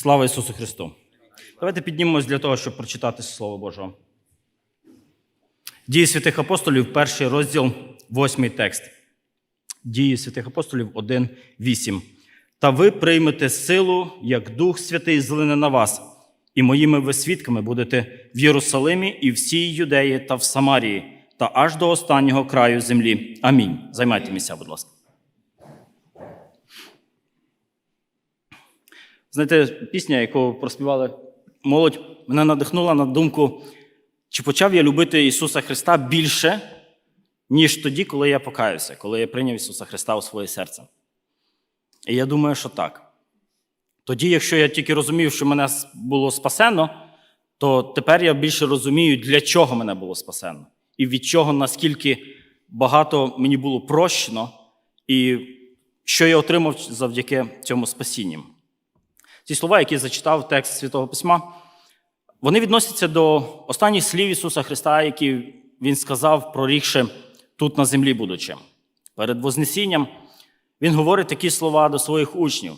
Слава Ісусу Христу! Давайте піднімемось для того, щоб прочитати Слово Божого. Дії святих апостолів, перший розділ, восьмий текст. Дії святих апостолів 1, 8. Та ви приймете силу, як Дух Святий злине на вас, і моїми ви свідками будете в Єрусалимі і всій Юдеї та в Самарії, та аж до останнього краю землі. Амінь. Займайте місця, будь ласка. Знаєте, пісня, яку проспівали молодь, мене надихнула на думку, чи почав я любити Ісуса Христа більше, ніж тоді, коли я покаюся, коли я прийняв Ісуса Христа у своє серце. І я думаю, що так. Тоді, якщо я тільки розумів, що мене було спасено, то тепер я більше розумію, для чого мене було спасено, і від чого наскільки багато мені було прощено, і що я отримав завдяки цьому спасінню. Ці слова, які зачитав текст Святого Письма, вони відносяться до останніх слів Ісуса Христа, які Він сказав, прорігши тут на землі, будучи. Перед Вознесінням Він говорить такі слова до своїх учнів.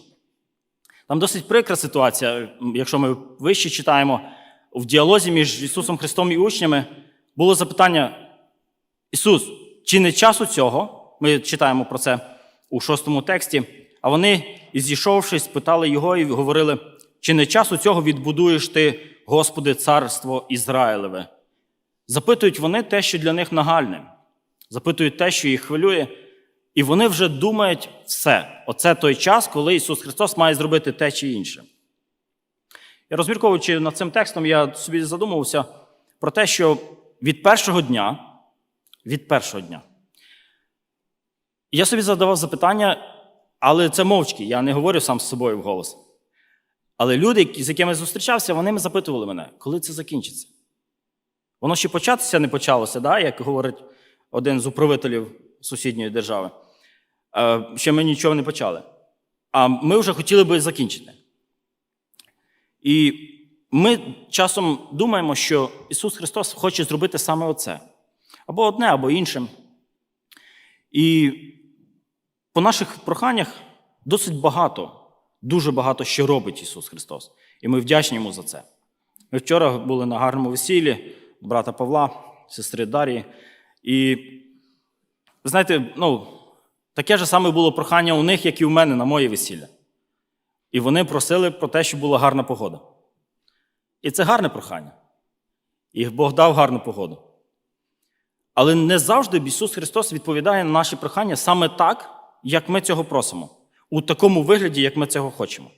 Там досить прикра ситуація, якщо ми вище читаємо, в діалозі між Ісусом Христом і учнями було запитання: Ісус, чи не часу цього? Ми читаємо про це у шостому тексті. А вони, і зійшовшись, питали його і говорили: чи не часу цього відбудуєш ти, Господи, царство Ізраїлеве? Запитують вони те, що для них нагальне, запитують те, що їх хвилює, і вони вже думають все. Оце той час, коли Ісус Христос має зробити те чи інше. І розмірковуючи над цим текстом, я собі задумувався про те, що від першого дня, від першого дня, я собі задавав запитання, але це мовчки, я не говорю сам з собою вголос. Але люди, з якими я зустрічався, вони запитували мене, коли це закінчиться. Воно ще початися не почалося, да? як говорить один з управителів сусідньої держави. Е, Ще ми нічого не почали. А ми вже хотіли би закінчити. І ми часом думаємо, що Ісус Христос хоче зробити саме оце. Або одне, або інше. І по наших проханнях досить багато, дуже багато що робить Ісус Христос. І ми вдячні Йому за це. Ми вчора були на гарному весіллі брата Павла, сестри Дарії. І знаєте, ну, таке ж саме було прохання у них, як і у мене на моє весілля. І вони просили про те, щоб була гарна погода. І це гарне прохання. І Бог дав гарну погоду. Але не завжди Ісус Христос відповідає на наші прохання саме так, як ми цього просимо, у такому вигляді, як ми цього хочемо.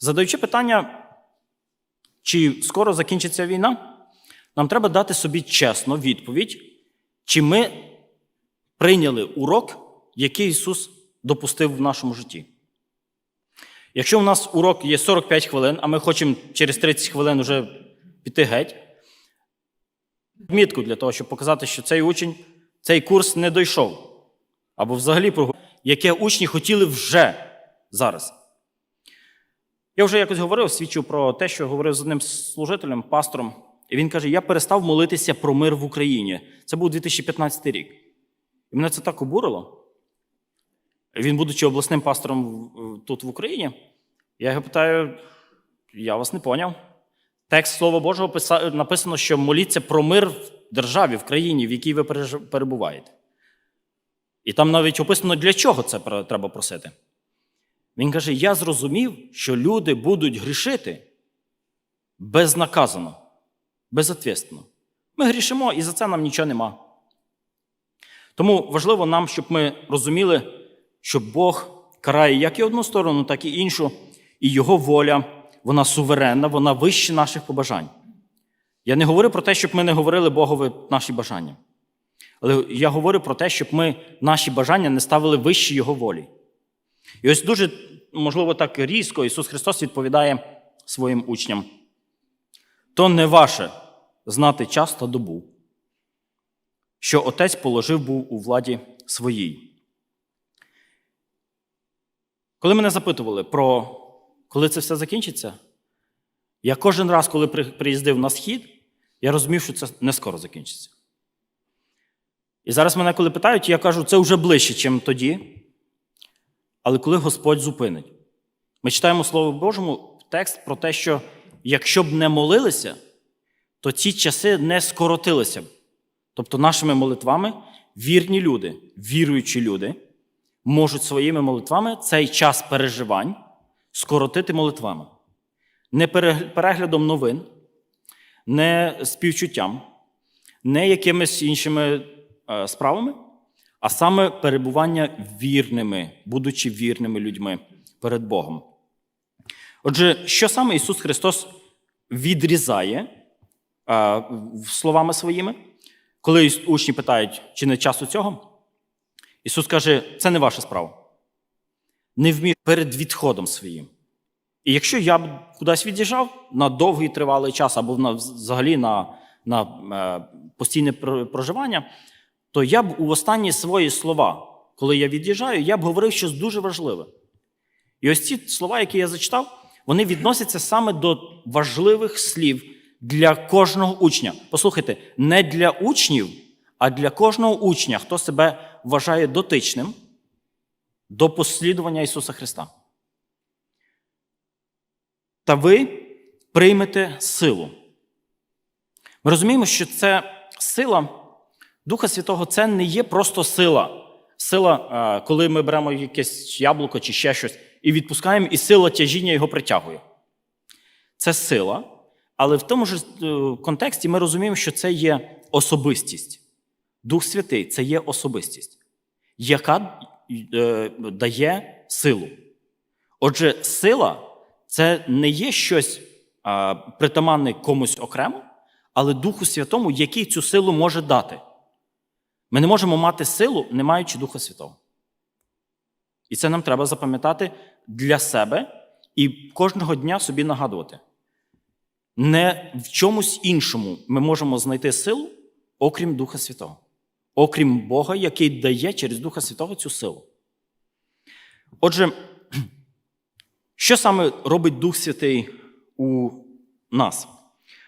Задаючи питання, чи скоро закінчиться війна, нам треба дати собі чесно відповідь, чи ми прийняли урок, який Ісус допустив в нашому житті. Якщо у нас урок є 45 хвилин, а ми хочемо через 30 хвилин вже піти геть, мітку для того, щоб показати, що цей учень, цей курс не дійшов. Або взагалі про яке учні хотіли вже зараз. Я вже якось говорив, свідчив про те, що говорив з одним служителем, пастором, і він каже: Я перестав молитися про мир в Україні. Це був 2015 рік. І мене це так обурило. Він, будучи обласним пастором тут в Україні, я його питаю: я вас не поняв. Текст Слова Божого написано, що моліться про мир в державі, в країні, в якій ви перебуваєте. І там навіть описано, для чого це треба просити. Він каже: Я зрозумів, що люди будуть грішити безнаказано, безответственно. Ми грішимо, і за це нам нічого нема. Тому важливо нам, щоб ми розуміли, що Бог карає як і одну сторону, так і іншу, і Його воля, вона суверенна, вона вище наших побажань. Я не говорю про те, щоб ми не говорили Богові наші бажання. Але я говорю про те, щоб ми наші бажання не ставили вище Його волі. І ось дуже, можливо, так різко Ісус Христос відповідає своїм учням: то не ваше знати час та добу, що Отець положив був у владі своїй. Коли мене запитували про коли це все закінчиться, я кожен раз, коли приїздив на схід, я розумів, що це не скоро закінчиться. І зараз мене, коли питають, я кажу, це вже ближче, ніж тоді. Але коли Господь зупинить, ми читаємо Слово Божому, текст про те, що якщо б не молилися, то ці часи не скоротилися б. Тобто, нашими молитвами вірні люди, віруючі люди, можуть своїми молитвами цей час переживань скоротити молитвами. Не переглядом новин, не співчуттям, не якимись іншими справами, а саме перебування вірними, будучи вірними людьми перед Богом. Отже, що саме Ісус Христос відрізає словами своїми, коли учні питають, чи не часу цього, Ісус каже, це не ваша справа. Не вмію перед відходом своїм. І якщо я б кудись від'їжджав на довгий тривалий час або взагалі на, на е, постійне проживання, то я б у останні свої слова, коли я від'їжджаю, я б говорив щось дуже важливе. І ось ці слова, які я зачитав, вони відносяться саме до важливих слів для кожного учня. Послухайте, не для учнів, а для кожного учня, хто себе вважає дотичним до послідування Ісуса Христа. Та ви приймете силу. Ми розуміємо, що це сила Духа Святого це не є просто сила. Сила, е, коли ми беремо якесь яблуко чи ще щось і відпускаємо, і сила тяжіння його притягує. Це сила, але в тому ж е, контексті ми розуміємо, що це є особистість. Дух Святий це є особистість, яка е, дає силу. Отже, сила це не є щось притаманне комусь окремо, але Духу Святому, який цю силу може дати. Ми не можемо мати силу, не маючи Духа Святого. І це нам треба запам'ятати для себе і кожного дня собі нагадувати. Не в чомусь іншому ми можемо знайти силу, окрім Духа Святого, окрім Бога, який дає через Духа Святого цю силу. Отже, що саме робить Дух Святий у нас?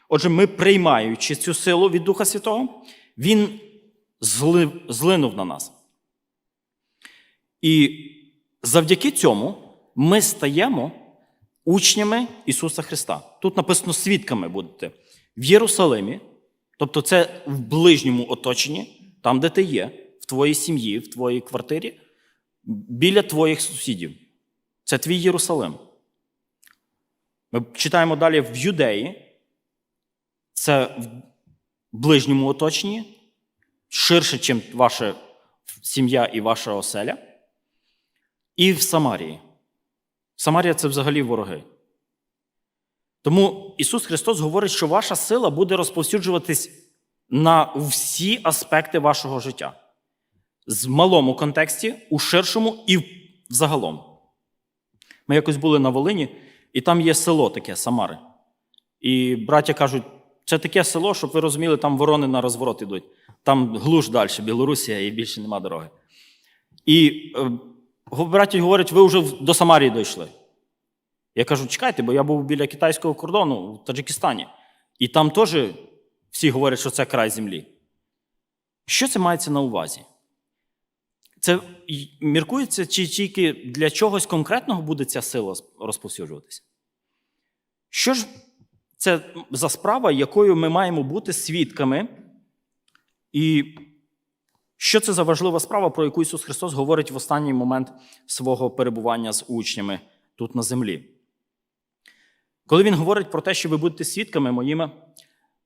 Отже, ми, приймаючи цю силу від Духа Святого, Він зли- злинув на нас. І завдяки цьому ми стаємо учнями Ісуса Христа. Тут написано свідками будете в Єрусалимі, тобто це в ближньому оточенні, там, де ти є, в твоїй сім'ї, в твоїй квартирі, біля твоїх сусідів. Це твій Єрусалим. Ми читаємо далі в Юдеї, це в ближньому оточенні, ширше, ніж ваша сім'я і ваша оселя, і в Самарії. Самарія це взагалі вороги. Тому Ісус Христос говорить, що ваша сила буде розповсюджуватись на всі аспекти вашого життя. З малому контексті, у ширшому і взагалом. Ми якось були на Волині, і там є село таке Самари. І браття кажуть, це таке село, щоб ви розуміли, там ворони на розворот ідуть. Там глуш далі, Білорусія, і більше нема дороги. І е, браття говорять, ви вже до Самарії дійшли. Я кажу, чекайте, бо я був біля китайського кордону в Таджикистані. І там теж всі говорять, що це край землі. Що це мається на увазі? Це міркується, чи тільки для чогось конкретного буде ця сила розповсюджуватися? Що ж це за справа, якою ми маємо бути свідками? І що це за важлива справа, про яку Ісус Христос говорить в останній момент свого перебування з учнями тут на землі? Коли Він говорить про те, що ви будете свідками моїми,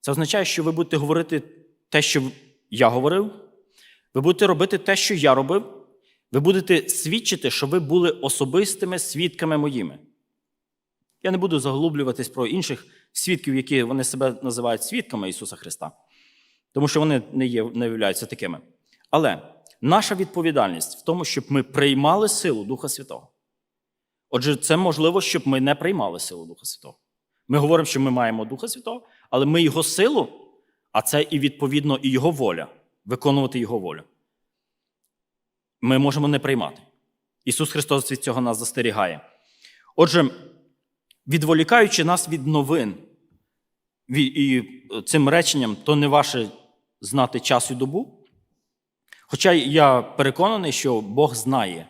це означає, що ви будете говорити те, що я говорив, ви будете робити те, що я робив, ви будете свідчити, що ви були особистими свідками моїми. Я не буду заглублюватись про інших свідків, які вони себе називають свідками Ісуса Христа, тому що вони не, є, не являються такими. Але наша відповідальність в тому, щоб ми приймали силу Духа Святого. Отже, це можливо, щоб ми не приймали силу Духа Святого. Ми говоримо, що ми маємо Духа Святого, але ми Його силу, а це і відповідно і Його воля, виконувати Його волю. Ми можемо не приймати. Ісус Христос від цього нас застерігає. Отже, відволікаючи нас від новин і цим реченням, то не ваше знати час і добу. Хоча я переконаний, що Бог знає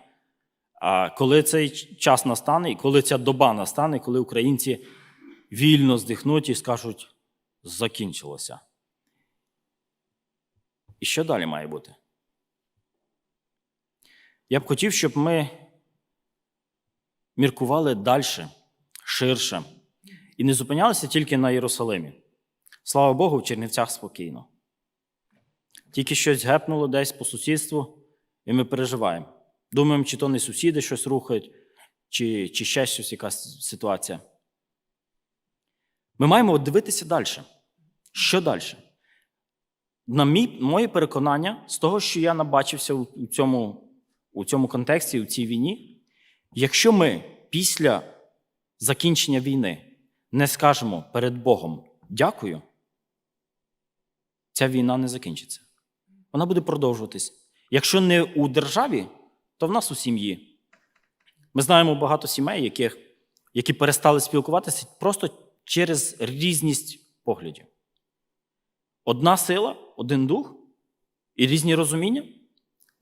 коли цей час настане, і коли ця доба настане, коли українці вільно здихнуть і скажуть, закінчилося. І що далі має бути? Я б хотів, щоб ми міркували далі, ширше, і не зупинялися тільки на Єрусалимі. Слава Богу, в Чернівцях спокійно. Тільки щось гепнуло десь по сусідству, і ми переживаємо. Думаємо, чи то не сусіди щось рухають, чи, чи ще щось, якась ситуація. Ми маємо дивитися далі. Що далі? На мій, моє переконання, з того, що я набачився у, цьому, у цьому контексті, у цій війні, якщо ми після закінчення війни не скажемо перед Богом дякую, ця війна не закінчиться. Вона буде продовжуватись. Якщо не у державі, то в нас у сім'ї. Ми знаємо багато сімей, яких, які перестали спілкуватися просто через різність поглядів. Одна сила, один дух і різні розуміння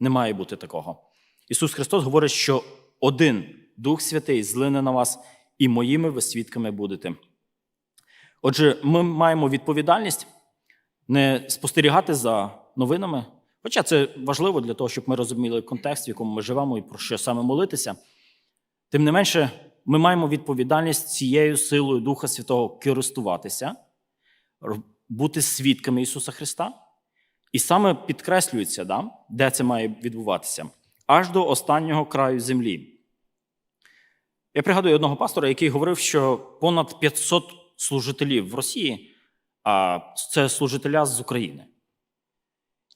не має бути такого. Ісус Христос говорить, що один Дух Святий злине на вас, і моїми ви свідками будете. Отже, ми маємо відповідальність не спостерігати за новинами, хоча це важливо для того, щоб ми розуміли контекст, в якому ми живемо і про що саме молитися. Тим не менше, ми маємо відповідальність цією силою Духа Святого користуватися, бути свідками Ісуса Христа. І саме підкреслюється, да, де це має відбуватися, аж до останнього краю землі. Я пригадую одного пастора, який говорив, що понад 500 служителів в Росії а це служителя з України.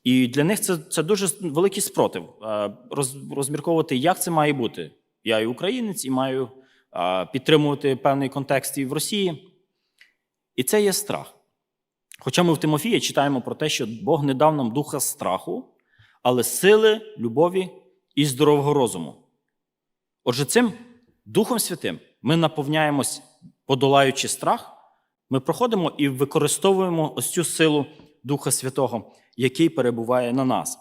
І для них це це дуже великий спротив роз, розмірковувати, як це має бути. Я і українець, і маю підтримувати певний контекст і в Росії. І це є страх. Хоча ми в Тимофії читаємо про те, що Бог не дав нам духа страху, але сили, любові і здорового розуму. Отже, цим Духом Святим ми наповняємось, подолаючи страх, ми проходимо і використовуємо ось цю силу Духа Святого, який перебуває на нас.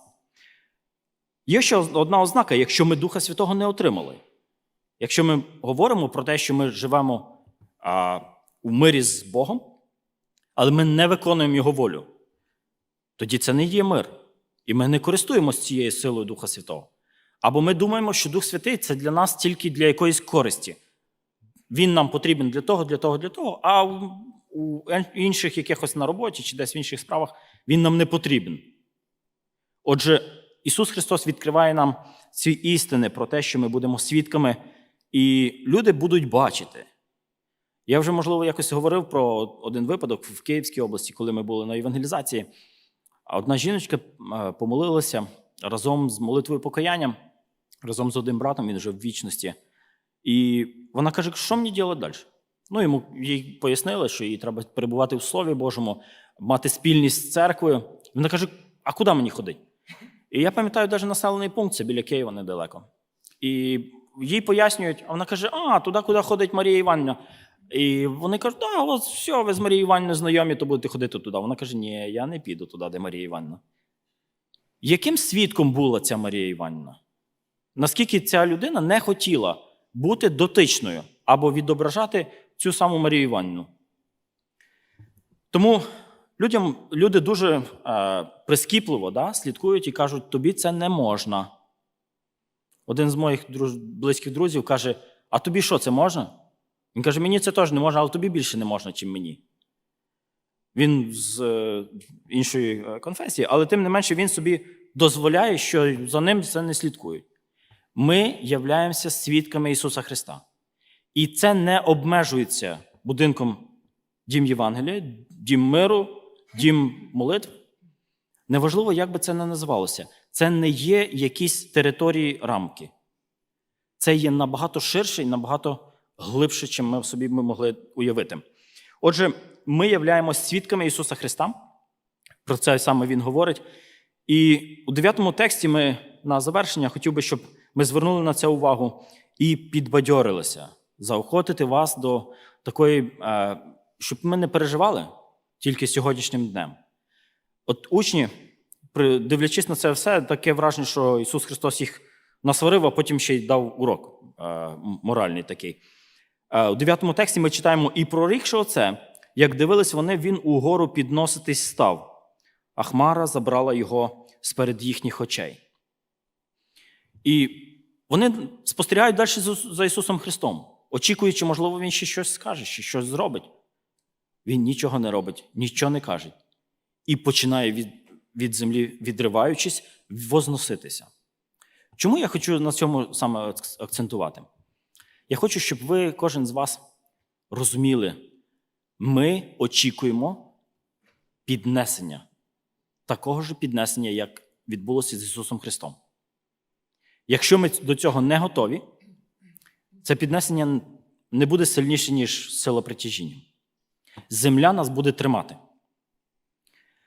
Є ще одна ознака, якщо ми Духа Святого не отримали. Якщо ми говоримо про те, що ми живемо а, у мирі з Богом, але ми не виконуємо Його волю, тоді це не є мир. І ми не користуємося цією силою Духа Святого. Або ми думаємо, що Дух Святий це для нас тільки для якоїсь користі. Він нам потрібен для того, для того, для того, а у інших якихось на роботі чи десь в інших справах він нам не потрібен. Отже, Ісус Христос відкриває нам ці істини про те, що ми будемо свідками, і люди будуть бачити. Я вже, можливо, якось говорив про один випадок в Київській області, коли ми були на евангелізації. А одна жіночка помолилася разом з молитвою покаянням, разом з одним братом, він вже в вічності. І вона каже, що мені робити далі? Ну, йому їй пояснили, що їй треба перебувати в Слові Божому, мати спільність з церквою. Вона каже: а куди мені ходити? І я пам'ятаю, навіть населений пункт, це біля Києва недалеко. І їй пояснюють, а вона каже: А, туди, куди ходить Марія Іванівна. І вони кажуть, да, от все, ви з Марією Іванівною знайомі, то будете ходити туди. Вона каже, ні, я не піду туди, де Марія Іванівна. Яким свідком була ця Марія Іванівна? Наскільки ця людина не хотіла бути дотичною або відображати цю саму Марію Іванівну. Тому людям, люди дуже е, прискіпливо да, слідкують і кажуть, тобі це не можна. Один з моїх друж, близьких друзів каже: А тобі що це можна? Він каже, мені це теж не можна, але тобі більше не можна, чим мені. Він з е, іншої е, конфесії, але тим не менше він собі дозволяє, що за ним це не слідкують. Ми являємося свідками Ісуса Христа. І це не обмежується будинком дім Євангелія, дім миру, дім молитв. Неважливо, як би це не називалося. Це не є якісь території рамки. Це є набагато ширше і набагато глибше, чим ми собі могли уявити. Отже, ми являємося свідками Ісуса Христа. Про це саме Він говорить. І у дев'ятому тексті ми на завершення хотів би, щоб ми звернули на це увагу і підбадьорилися заохотити вас до такої, е, щоб ми не переживали тільки сьогоднішнім днем. От учні, дивлячись на це все, таке враження, що Ісус Христос їх насварив, а потім ще й дав урок е, моральний такий. Е, У 9 тексті ми читаємо: і прорікши оце, як дивились вони, він угору підноситись став, а хмара забрала його сперед їхніх очей. І вони спостерігають далі за Ісусом Христом, очікуючи, можливо, Він ще щось скаже, ще щось зробить. Він нічого не робить, нічого не каже. І починає від, від землі, відриваючись, возноситися. Чому я хочу на цьому саме акцентувати? Я хочу, щоб ви, кожен з вас, розуміли, ми очікуємо піднесення, такого ж піднесення, як відбулося з Ісусом Христом. Якщо ми до цього не готові, це піднесення не буде сильніше, ніж сила притяжіння. Земля нас буде тримати.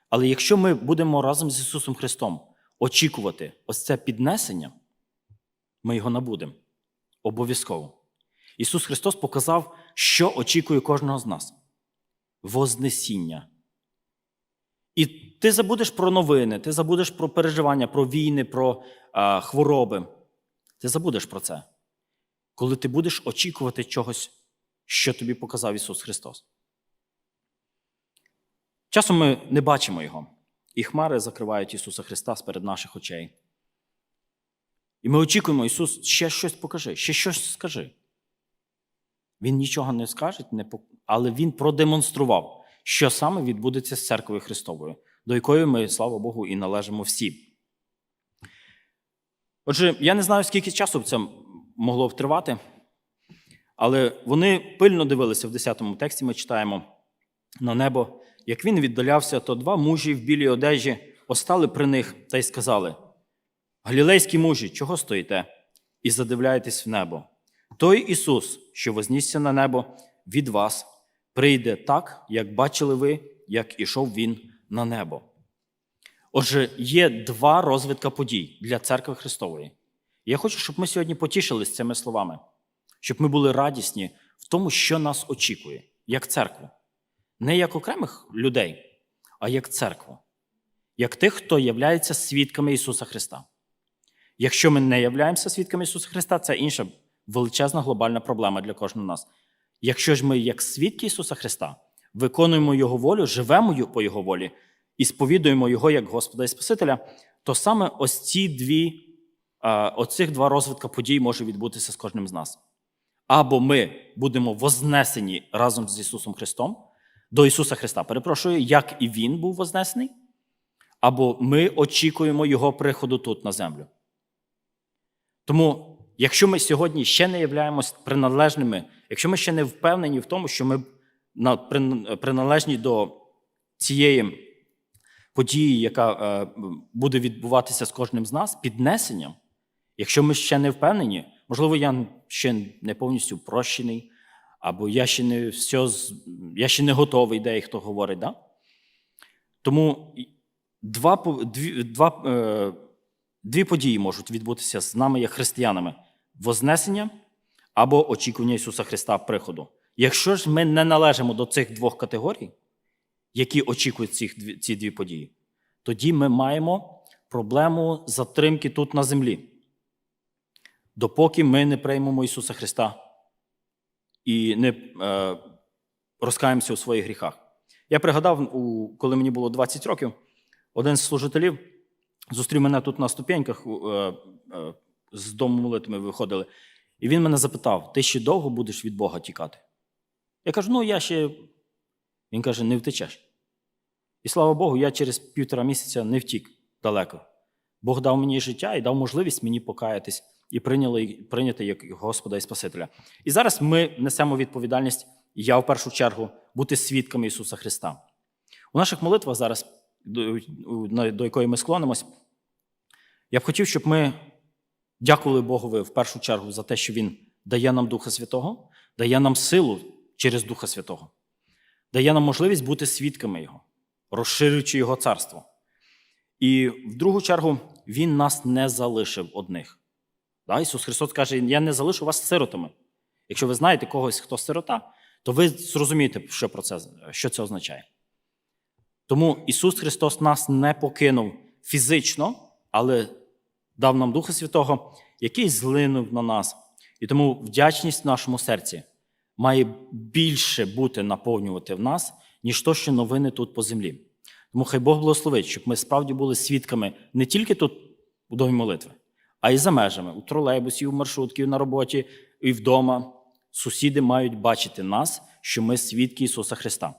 Але якщо ми будемо разом з Ісусом Христом очікувати ось це піднесення, ми його набудемо. Обов'язково. Ісус Христос показав, що очікує кожного з нас: Вознесіння. І ти забудеш про новини, ти забудеш про переживання, про війни, про а, хвороби. Ти забудеш про це, коли ти будеш очікувати чогось, що тобі показав Ісус Христос. Часом ми не бачимо Його, і хмари закривають Ісуса Христа сперед наших очей. І ми очікуємо, Ісус, ще щось покажи, ще щось скажи. Він нічого не скаже, але Він продемонстрував, що саме відбудеться з церквою Христовою, до якої ми, слава Богу, і належимо всі. Отже, я не знаю, скільки часу б це могло б тривати, але вони пильно дивилися в 10 тексті, ми читаємо на небо. Як він віддалявся, то два мужі в білій одежі постали при них та й сказали: Галілейські мужі, чого стоїте? І задивляєтесь в небо. Той Ісус, що вознісся на небо від вас, прийде так, як бачили ви, як ішов Він на небо. Отже, є два розвитка подій для церкви Христової. Я хочу, щоб ми сьогодні потішились цими словами, щоб ми були радісні в тому, що нас очікує, як церкву. Не як окремих людей, а як церкву, як тих, хто являється свідками Ісуса Христа. Якщо ми не являємося свідками Ісуса Христа, це інша величезна глобальна проблема для кожного нас. Якщо ж ми, як свідки Ісуса Христа, виконуємо Його волю, живемо по Його волі і сповідуємо Його як Господа і Спасителя, то саме ось ці дві, оцих два розвитка подій може відбутися з кожним з нас. Або ми будемо вознесені разом з Ісусом Христом, до Ісуса Христа, перепрошую, як і Він був вознесений, або ми очікуємо Його приходу тут на землю. Тому, якщо ми сьогодні ще не являємось приналежними, якщо ми ще не впевнені в тому, що ми приналежні до цієї події, яка е, буде відбуватися з кожним з нас, піднесенням, якщо ми ще не впевнені, можливо, я ще не повністю прощений, або я ще не все, я ще не готовий, де хто говорить. Да? Тому два, дві, два, е, дві події можуть відбутися з нами, як християнами: Вознесення або очікування Ісуса Христа приходу. Якщо ж ми не належимо до цих двох категорій, які очікують цих, ці дві події, тоді ми маємо проблему затримки тут на землі, допоки ми не приймемо Ісуса Христа і не е, розкаємося у своїх гріхах. Я пригадав, коли мені було 20 років, один з служителів зустрів мене тут на ступеньках, е, е, з дому молитвами виходили, і він мене запитав: ти ще довго будеш від Бога тікати? Я кажу, ну я ще. Він каже, не втечеш. І слава Богу, я через півтора місяця не втік далеко. Бог дав мені життя і дав можливість мені покаятись і прийняли, прийняти як Господа і Спасителя. І зараз ми несемо відповідальність, я в першу чергу, бути свідками Ісуса Христа. У наших молитвах зараз, до якої ми склонимось, я б хотів, щоб ми дякували Богові в першу чергу за те, що Він дає нам Духа Святого, дає нам силу через Духа Святого, дає нам можливість бути свідками Його, розширюючи Його царство. І в другу чергу Він нас не залишив одних. Да? Ісус Христос каже: Я не залишу вас сиротами. Якщо ви знаєте когось, хто сирота, то ви зрозумієте, що, про це, що це означає. Тому Ісус Христос нас не покинув фізично, але дав нам Духа Святого, який злинув на нас. І тому вдячність в нашому серці має більше бути наповнювати в нас, ніж то, що новини тут по землі. Тому хай Бог благословить, щоб ми справді були свідками не тільки тут у домі молитви, а й за межами, у тролейбусі, у маршрутці, на роботі і вдома. Сусіди мають бачити нас, що ми свідки Ісуса Христа.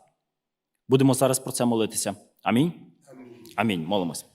Будемо зараз про це молитися. Амінь. Амінь. Молимось.